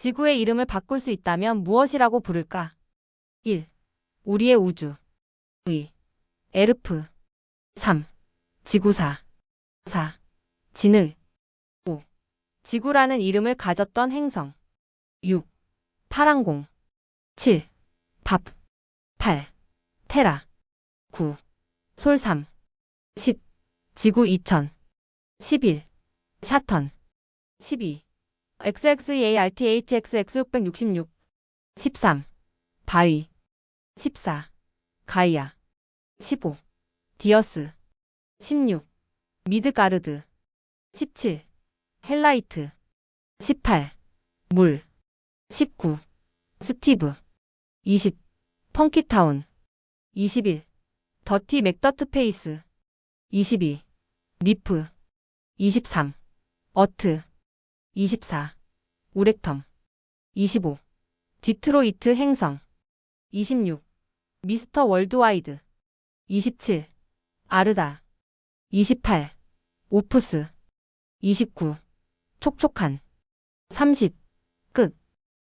지구의 이름을 바꿀 수 있다면 무엇이라고 부를까? 1. 우리의 우주 2. 에르프 3. 지구사 4. 진을 5. 지구라는 이름을 가졌던 행성 6. 파랑공 7. 밥 8. 테라 9. 솔삼 10. 지구 2000 11. 샤턴 12. XXEARTHXX666 13. 바위 14. 가이아 15. 디어스 16. 미드가르드 17. 헬라이트 18. 물 19. 스티브 20. 펑키타운 21. 더티 맥더트 페이스 22. 리프 23. 어트 24. 우렉텀 25. 디트로이트 행성 26. 미스터 월드와이드 27. 아르다 28. 오프스 29. 촉촉한 30.